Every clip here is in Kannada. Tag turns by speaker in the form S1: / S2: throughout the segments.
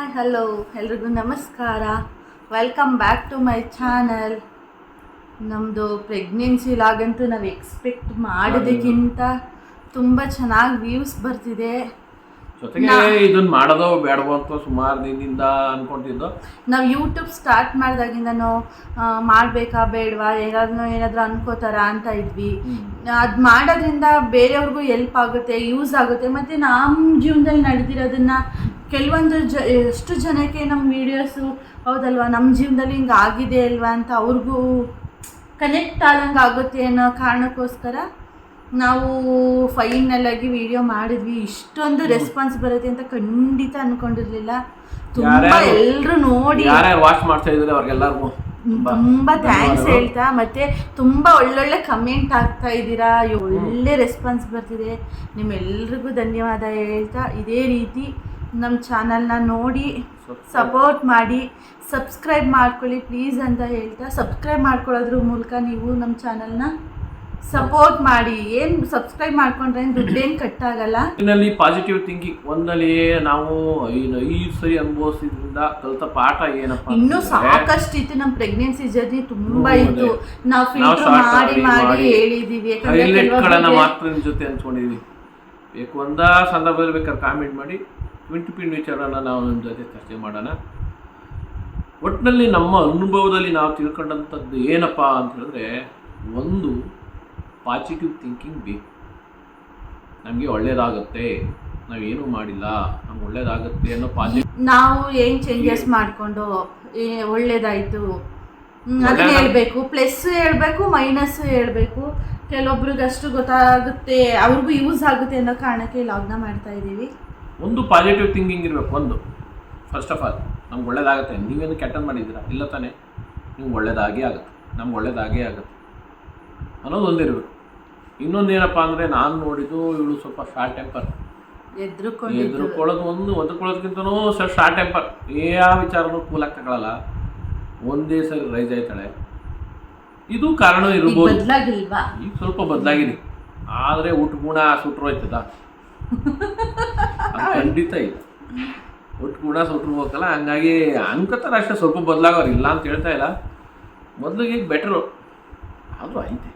S1: ಹಾಯ್ ಹಲೋ ಎಲ್ರಿಗೂ ನಮಸ್ಕಾರ. Welcome back to my channel ನಮ್ಮದು ಪ್ರೆಗ್ನೆನ್ಸಿ ಲಾಗಂತೂ ನಾವು ಎಕ್ಸ್ಪೆಕ್ಟ್ ಮಾಡೋದಕ್ಕಿಂತ ತುಂಬ ಚೆನ್ನಾಗಿ ವ್ಯೂಸ್ ಬರ್ತಿದೆ.
S2: ಜೊತೆಗೆ ಇದನ್ನ ಮಾಡೋದೋ ಬೇಡವೋ ಅಂತ ಸುಮಾರು ದಿನದಿಂದ ಅನ್ಕೊಂಡಿದ್ದು
S1: ನಾವು ಯೂಟ್ಯೂಬ್ ಸ್ಟಾರ್ಟ್ ಮಾಡಿದಾಗಿಂದನೂ ಮಾಡಬೇಕಾ ಬೇಡವಾ ಏನಾದ್ರು ಏನಾದರೂ ಅನ್ಕೋತಾರ ಅಂತ ಇದ್ವಿ. ಅದು ಮಾಡೋದ್ರಿಂದ ಬೇರೆಯವ್ರಿಗೂ ಎಲ್ಪ್ ಆಗುತ್ತೆ ಯೂಸ್ ಆಗುತ್ತೆ ಮತ್ತು ನಮ್ಮ ಜೀವನದಲ್ಲಿ ನಡೆದಿರೋದನ್ನ ಕೆಲವೊಂದು ಜ ಎಷ್ಟು ಜನಕ್ಕೆ ನಮ್ಮ ವೀಡಿಯೋಸು ಹೌದಲ್ವಾ? ನಮ್ಮ ಜೀವನದಲ್ಲಿ ಹಿಂಗೆ ಆಗಿದೆ ಅಲ್ವಾ ಅಂತ ಅವ್ರಿಗೂ ಕನೆಕ್ಟ್ ಆದಂಗೆ ಆಗುತ್ತೆ ಅನ್ನೋ ಕಾರಣಕ್ಕೋಸ್ಕರ ನಾವು ಫೈನಲ್ ಆಗಿ ವಿಡಿಯೋ ಮಾಡಿದ್ವಿ. ಇಷ್ಟೊಂದು ರೆಸ್ಪಾನ್ಸ್ ಬರುತ್ತೆ ಅಂತ ಖಂಡಿತ ಅನ್ಕೊಂಡಿರ್ಲಿಲ್ಲ. ತುಂಬಾ ಎಲ್ಲರೂ ನೋಡಿ
S2: ವಾಚ್ ಮಾಡ್ತಾ ಇದ್ರೆ ಅವ್ರಿಗೆಲ್ಲರಿಗೂ?
S1: ತುಂಬಾ ಥ್ಯಾಂಕ್ಸ್ ಹೇಳ್ತಾ. ಮತ್ತೆ ತುಂಬಾ ಒಳ್ಳೊಳ್ಳೆ ಕಮೆಂಟ್ ಆಗ್ತಾ ಇದ್ದೀರಾ. ಒಳ್ಳೆ ರೆಸ್ಪಾನ್ಸ್ ಬರ್ತಿದೆ. ನಿಮ್ಮೆಲ್ರಿಗೂ ಧನ್ಯವಾದ ಹೇಳ್ತಾ. ಇದೇ ರೀತಿ ನಮ್ಮ ಚಾನಲ್ನ ನೋಡಿ ಸಪೋರ್ಟ್ ಮಾಡಿ ಸಬ್ಸ್ಕ್ರೈಬ್ ಮಾಡ್ಕೊಳ್ಳಿ ಪ್ಲೀಸ್ ಅಂತ ಹೇಳ್ತಾ ಸಬ್ಸ್ಕ್ರೈಬ್ ಮಾಡ್ಕೊಳ್ಳೋದ್ರ ಮೂಲಕ ನೀವು ನಮ್ಮ ಚಾನಲ್ನ ಸಪೋರ್ಟ್ ಮಾಡಿ. ಏನು ಸಬ್ಸ್ಕ್ರೈಬ್ ಮಾಡ್ಕೊಂಡ್ರೆ ಏನ್ ದುಡ್ಡೇನು ಕಟ್ಟಾಗಲ್ಲ.
S2: ಇದರಲ್ಲಿ ಪಾಸಿಟಿವ್ ಥಿಂಕಿಂಗ್ ಒಂದಲ್ಲಿ ನಾವು ಈ ಸರಿ ಅನುಭವಿಸಿದ್ರಿಂದ ಕಲಿತ ಪಾಠ ಏನಪ್ಪ
S1: ಇನ್ನೂ ಸಾಕಷ್ಟು ಇತ್ತು ನಮ್ಮ ಪ್ರೆಗ್ನೆನ್ಸಿ ಜರ್ನಿ ತುಂಬಾ ಇತ್ತು. ನಾವು ಫಿಲ್ಟರ್ ಮಾಡಿ
S2: ಮಾಡಿ,
S1: ಹೇಳಿದೀವಿ.
S2: ಮಾತ್ರ ಜೊತೆ ಅನ್ಕೊಂಡಿದ್ವಿ ಬೇಕು ಒಂದ ಸಂದರ್ಭದಲ್ಲಿ ಬೇಕಾದ್ರೆ ಕಾಮೆಂಟ್ ಮಾಡಿ. ಟ್ವೆಂಟಿ ಪಿನ್ ವಿಚಾರನ ನಾವು ನಿಮ್ಮ ಜೊತೆ ಚರ್ಚೆ ಮಾಡೋಣ. ಒಟ್ಟಿನಲ್ಲಿ ನಮ್ಮ ಅನುಭವದಲ್ಲಿ ನಾವು ತಿಳ್ಕೊಂಡಂಥದ್ದು ಏನಪ್ಪ ಅಂತ ಹೇಳಿದ್ರೆ ಒಂದು ಪಾಸಿಟಿವ್ ಥಿಂಕಿಂಗ್ ಬೇಕು. ನಮಗೆ ಒಳ್ಳೇದಾಗುತ್ತೆ ನಾವೇನು ಮಾಡಿಲ್ಲ ನಮ್ಗೆ ಒಳ್ಳೇದಾಗುತ್ತೆ ಅನ್ನೋ ಪಾಸಿಟಿವ್
S1: ನಾವು ಏನ್ ಚೇಂಜಸ್ ಮಾಡ್ಕೊಂಡು ಒಳ್ಳೇದಾಯ್ತು. ಅದನ್ನ ಹೇಳ್ಬೇಕು. ಪ್ಲಸ್ ಹೇಳ್ಬೇಕು ಮೈನಸ್ ಹೇಳ್ಬೇಕು. ಕೆಲವೊಬ್ರಿಗೆ ಅಷ್ಟು ಗೊತ್ತಾಗುತ್ತೆ ಅವ್ರಿಗೂ ಯೂಸ್ ಆಗುತ್ತೆ ಅನ್ನೋ ಕಾರಣಕ್ಕೆ ಲಾಗ್ನ ಮಾಡ್ತಾ ಇದೀವಿ
S2: ಒಂದು ಪಾಸಿಟಿವ್ ಥಿಂಕಿಂಗ್ ಇರಬೇಕು ಒಂದು. ಫಸ್ಟ್ ಆಫ್ ಆಲ್ ನಮ್ಗೆ ಒಳ್ಳೇದಾಗುತ್ತೆ. ನೀವೇನು ಕೆಟ್ಟದ್ದು ಮಾಡಿದ್ದೀರಾ? ಇಲ್ಲ ತಾನೇ. ನಿಮ್ಗೆ ಒಳ್ಳೇದಾಗೇ ಆಗುತ್ತೆ. ನಮ್ಗೆ ಒಳ್ಳೇದಾಗೇ ಆಗುತ್ತೆ. ಅನ್ನೋದು ಒಂದಿರಬೇಕು. ಇನ್ನೊಂದು ಏನಪ್ಪ ಅಂದರೆ ನಾನು ನೋಡಿದ್ದು ಇವಳು ಸ್ವಲ್ಪ ಶಾರ್ಟ್ ಟೆಂಪರ್ ಎದುರುಕೊಳ್ಳೋದು ಒಂದು ಒದ್ಕೊಳ್ಳೋದಕ್ಕಿಂತನೂ ಸ್ವಲ್ಪ ಶಾರ್ಟ್ ಟೆಂಪರ್ ಯಾವ ವಿಚಾರನೂ ಕೂಲಕ್ಕೆ ತಗೊಳ್ಳಲ್ಲ ಒಂದೇ ಸರಿ ರೈಸ್ ಆಯ್ತಾಳೆ. ಇದು ಕಾರಣ ಇರ್ಬೋದು. ಈಗ ಸ್ವಲ್ಪ ಬದಲಾಗಿದೆ. ಆದರೆ ಊಟ ಗುಣ ಸುಟ್ರು ಹೋಯ್ತದ? ಅದು ಖಂಡಿತ ಇಲ್ಲ ಒಟ್ಟು ಕೂಡ ಸುಟ್ರು ಹೋಗಲ್ಲ ಹಂಗಾಗಿ ಅನ್ಕೋತಾರೆ ಅಷ್ಟೇ ಸ್ವಲ್ಪ ಬದಲಾಗೋರು ಇಲ್ಲ ಅಂತ ಹೇಳ್ತಾ ಇಲ್ಲ. ಮೊದಲಿಗೆ ಈಗ ಬೆಟ್ರು ಆದರೂ ಐತೆ.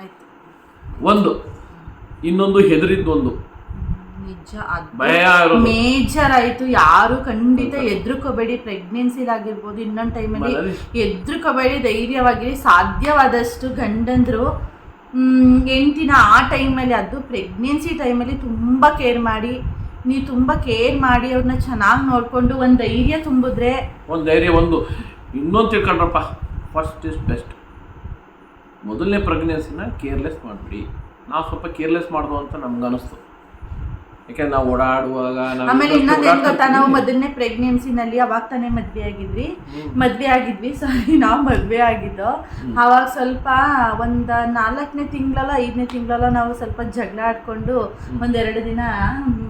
S1: ಆಯ್ತು
S2: ಒಂದು. ಇನ್ನೊಂದು ಹೆದರಿದ್ದೊಂದು ಭಯ
S1: ಮೇಜರ್ ಆಯ್ತು ಯಾರು ಖಂಡಿತ ಎದ್ರುಕೋಬೇಡಿ. ಪ್ರೆಗ್ನೆನ್ಸಿಲಾಗಿರ್ಬೋದು ಇನ್ನೊಂದು ಟೈಮಲ್ಲಿ ಎದ್ರುಕೋಬೇಡಿ ಧೈರ್ಯವಾಗಿರಿ. ಸಾಧ್ಯವಾದಷ್ಟು ಗಂಡಂದ್ರು ಹೆಂಡ್ತಿನ ಆ ಟೈಮಲ್ಲಿ ಅದು ಪ್ರೆಗ್ನೆನ್ಸಿ ಟೈಮಲ್ಲಿ ತುಂಬ ಕೇರ್ ಮಾಡಿ, ನೀವು ತುಂಬ ಕೇರ್ ಮಾಡಿ ಅವ್ರನ್ನ ಚೆನ್ನಾಗಿ ನೋಡಿಕೊಂಡು ಒಂದು ಧೈರ್ಯ ತುಂಬಿದ್ರೆ
S2: ಒಂದು ಧೈರ್ಯ, ಒಂದು. ಇನ್ನೊಂದು ತಿಳ್ಕೊಂಡ್ರಪ್ಪ ಫಸ್ಟ್ ಇಸ್ ಬೆಸ್ಟ್ ಮೊದಲನೇ ಪ್ರೆಗ್ನೆನ್ಸಿನ ಕೇರ್ಲೆಸ್ ಮಾಡಿಬಿಡಿ. ನಾವು ಸ್ವಲ್ಪ ಕೇರ್ಲೆಸ್ ಮಾಡ್ದು ಅಂತ ನಮ್ಗೆ ಅನಿಸ್ತು. ಯಾಕೆಂದ್ರೆ ನಾವು ಓಡಾಡುವಾಗ
S1: ಆಮೇಲೆ ಇನ್ನೊಂದು ಏನು ಗೊತ್ತಾ ನಾವು ಮೊದಲನೇ ಪ್ರೆಗ್ನೆನ್ಸಿನಲ್ಲಿ ಅವಾಗ ತಾನೇ ಮದ್ವೆ ಆಗಿದ್ವಿ. ಮದ್ವೆ ಆಗಿದ್ವಿ ಸಾರಿ ನಾವು ಮದ್ವೆ ಆಗಿದ್ದು. ಅವಾಗ ಸ್ವಲ್ಪ ಒಂದು ನಾಲ್ಕನೇ ತಿಂಗಳಲ್ಲ ಐದನೇ ತಿಂಗಳಲ್ಲ ನಾವು ಸ್ವಲ್ಪ ಜಗಳ ಆಡ್ಕೊಂಡು ಒಂದೆರಡು ದಿನ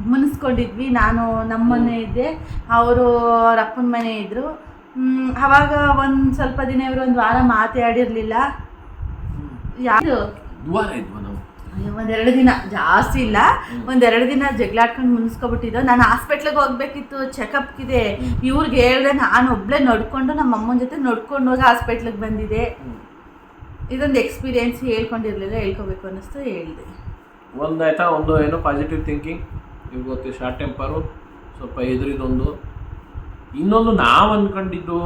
S1: ಮುನಿಸ್ಕೊಂಡಿದ್ವಿ. ನಾನು ನಮ್ಮ ಮನೆ ಇದ್ದೆ ಅವರು ಅವ್ರ ಅಪ್ಪನ ಮನೆ ಇದ್ರು. ಹ್ಮ್, ಅವಾಗ ಒಂದು ಸ್ವಲ್ಪ ದಿನ ಇವರು ಒಂದು ವಾರ ಮಾತಾಡಿರ್ಲಿಲ್ಲ. ಯಾರು? ಒಂದೆರಡು ದಿನ. ಜಾಸ್ತಿ ಇಲ್ಲ. ಒಂದೆರಡು ದಿನ ಜಗಳಾಡ್ಕೊಂಡು ಮುನ್ಸ್ಕೊಬಿಟ್ಟಿದ್ದು. ನಾನು ಹಾಸ್ಪಿಟ್ಲಿಗೆ ಹೋಗ್ಬೇಕಿತ್ತು ಚೆಕಪ್ಗಿದೆ. ಇವ್ರಿಗೆ ಹೇಳ್ದೆ ನಾನು ಒಬ್ಳೆ ನಡ್ಕೊಂಡು ನಮ್ಮ ಅಮ್ಮನ ಜೊತೆ ನಡ್ಕೊಂಡು ಹೋಗಿ ಹಾಸ್ಪಿಟ್ಲಿಗೆ ಬಂದಿದೆ ಇದೊಂದು ಎಕ್ಸ್ಪೀರಿಯೆನ್ಸ್ ಹೇಳ್ಕೊಂಡಿರ್ಲಿಲ್ಲ ಹೇಳ್ಕೊಬೇಕು ಅನ್ನಿಸ್ತು ಹೇಳಿದೆ.
S2: ಒಂದು ಆಯ್ತಾ ಒಂದು ಏನೋ ಪಾಸಿಟಿವ್ ಥಿಂಕಿಂಗ್ ಇವಾಗ ಗೊತ್ತು ಶಾರ್ಟ್ ಟೆಂಪರು ಸ್ವಲ್ಪ ಎದುರಿದೊಂದು. ಇನ್ನೊಂದು ನಾವು ಅಂದ್ಕೊಂಡಿದ್ದು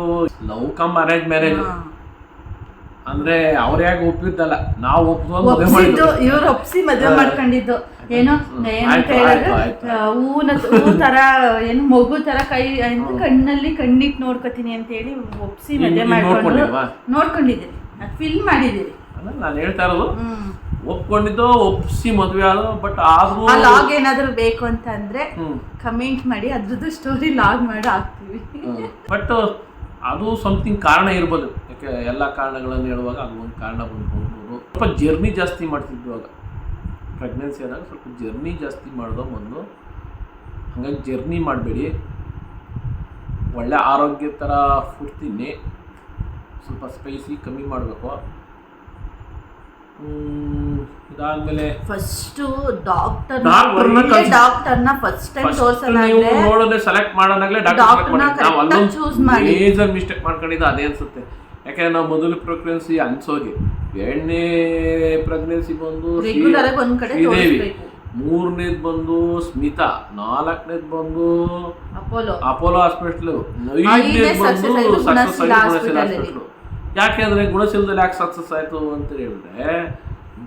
S2: ಲವ್ ಕಮ್ ಅರೇಂಜ್ ಮ್ಯಾರೇಜ್ ಅಂದ್ರೆ ಅವ್ರ ಯಾಕೆ ಒಪ್ಪಿದ್ದಲ್ಲ ನಾವು ಒಪ್ಪಿದ್ದು
S1: ಇವ್ರು ಒಪ್ಸಿ ಮದ್ವೆ ಮಾಡ್ಕೊಂಡಿದ್ದು. ಏನೋ
S2: ಹೂವಿನ
S1: ಏನಂತ ಹೇಳಿದ್ರೆ. ಹೂನ ಹೂ ತರ ಏನು ಮಗು ತರ ಕೈ ಕಣ್ಣಲ್ಲಿ ಕಣ್ಣಿಟ್ ನೋಡ್ಕೊತೀನಿ ಅಂತ ಹೇಳಿ ಒಪ್ಸಿ ಮದ್ವೆ ಮಾಡ್ಕೊಂಡು ನೋಡ್ಕೊಂಡಿದ್ದೀನಿ. ಫಿಲ್ ಮಾಡಿದ್ದೀರಿ
S2: ಅಲ್ಲ ನಾನು ಹೇಳ್ತಾ ಇರೋದು ಒಪ್ಕೊಂಡಿದ್ದು ಒಪ್ಸಿ ಮದ್ವೆ ಆದ ಬಟ್ ಆದ್ರೂ
S1: ಆ ಲಾಗ್ ಏನಾದ್ರು ಬೇಕು ಅಂತ ಅಂದ್ರೆ ಕಮೆಂಟ್ ಮಾಡಿ ಅದ್ರದ್ದು ಸ್ಟೋರಿ ಲಾಗ್ ಮಾಡಿ ಹಾಕ್ತೀವಿ.
S2: ಬಟ್ ಅದು ಸಮಥಿಂಗ್ ಕಾರಣ ಇರ್ಬೋದು. ಯಾಕೆ ಎಲ್ಲ ಕಾರಣಗಳನ್ನು ಹೇಳುವಾಗ ಅದು ಒಂದು ಕಾರಣ ಬಂದ್ಬೋದು ಸ್ವಲ್ಪ ಜರ್ನಿ ಜಾಸ್ತಿ ಮಾಡ್ತಿದ್ವು ಆಗ. ಪ್ರೆಗ್ನೆನ್ಸಿ ಆದಾಗ ಸ್ವಲ್ಪ ಜರ್ನಿ ಜಾಸ್ತಿ ಮಾಡೋದು ಒಂದು ಹಂಗಾಗಿ ಜರ್ನಿ ಮಾಡಬೇಡಿ. ಒಳ್ಳೆ ಆರೋಗ್ಯ ಥರ ಫುಡ್ ತಿನ್ನಿ. ಸ್ವಲ್ಪ ಸ್ಪೈಸಿ ಕಮ್ಮಿ ಮಾಡಬೇಕು. ಇದಾದ್ಮೇಲೆ
S1: ಫಸ್ಟ್ ಡಾಕ್ಟರ್
S2: ಡಾಕ್ಟರ್ನ
S1: ಫಸ್ಟ್ ಟೈಮ್
S2: ಫಸ್ಟ್
S1: ತೋರ್ಸಲ್ಲ
S2: ನೀವು ನೋಡೋದೇ ಸೆಲೆಕ್ಟ್
S1: Doctor ಡಾಕ್ಟರ್ನ
S2: ನಾವು
S1: correct ಆಗಿ choose ಮಾಡಿ.
S2: ಮೇಜರ್ ಮಿಸ್ಟೇಕ್ ಮಾಡ್ಕೊಂಡಿದ್ದು ಅದೇ ಅನ್ಸುತ್ತೆ. ಯಾಕಂದ್ರೆ ನಾವು ಮೊದಲು ಪ್ರೆಗ್ನೆನ್ಸಿ ಅನ್ಸೋಗಿ ಎರಡನೇ ಪ್ರೆಗ್ನೆನ್ಸಿ ಬಂದು ಶ್ರೀ-
S1: ರೆಗ್ಯುಲರ್ ಆಗಿ ಒಂದ್ ಕಡೆ
S2: ಶ್ರೀದೇವಿ
S1: ತೋರಿಸ್ಬೇಕು.
S2: ಮೂರನೇದ್ ಬಂದು ಸ್ಮಿತಾ ನಾಲ್ಕನೇದು ಬಂದು
S1: ಅಪೋಲೋ.
S2: ಅಪೋಲೋ ಹಾಸ್ಪಿಟ್ಲು
S1: ಐದನೇ
S2: ಐದನೇದ್ ಬಂದು ಸಕ್ಸಸ್ ಆಗಿ ಗುಣಶೀಲ. ಹಾಸ್ಪಿಟ್ಲು ಯಾಕೆಂದ್ರೆ ಗುಣಶೀಲದಲ್ಲಿ ಯಾಕೆ ಸಕ್ಸಸ್ ಆಯಿತು ಅಂತ ಹೇಳಿದ್ರೆ